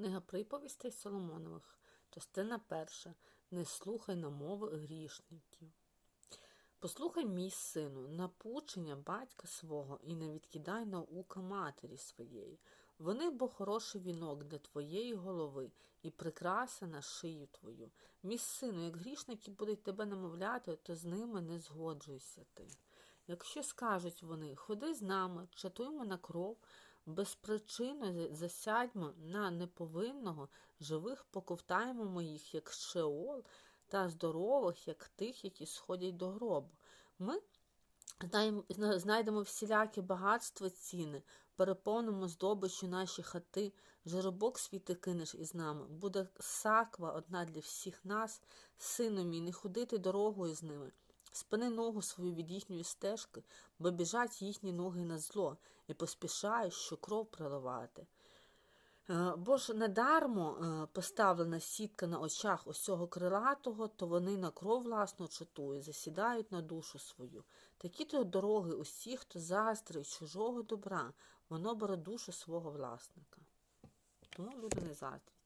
Книга приповістей Соломонових, частина перша. Не слухай намови грішників. Послухай, мій сину, напучення батька свого і не відкидай наука матері своєї. Вони бо хороший вінок для твоєї голови і прикраса на шию твою. Мій сину, як грішники будуть тебе намовляти, то з ними не згоджуйся ти. Якщо скажуть вони, ходи з нами, чатуймо на кров, без причини засядьмо на неповинного, живих поковтаємо їх, як шеол, та здорових, як тих, які сходять до гробу. Ми знайдемо всілякі багатства ціни, переповнимо здобичу наші хати, жеребок свій ти кинеш із нами. Буде саква одна для всіх нас, сину мій, не ходити дорогою з ними. Спини ногу свою від їхньої стежки, бо біжать їхні ноги на зло, і поспішають, що кров проливати. Е, Бо ж недармо е, поставлена сітка на очах ось цього крилатого, то вони на кров власну чатують, засідають на душу свою. Такі то дороги усі, хто заздрить чужого добра, воно бере душу свого власника. Тому люди не заздрять.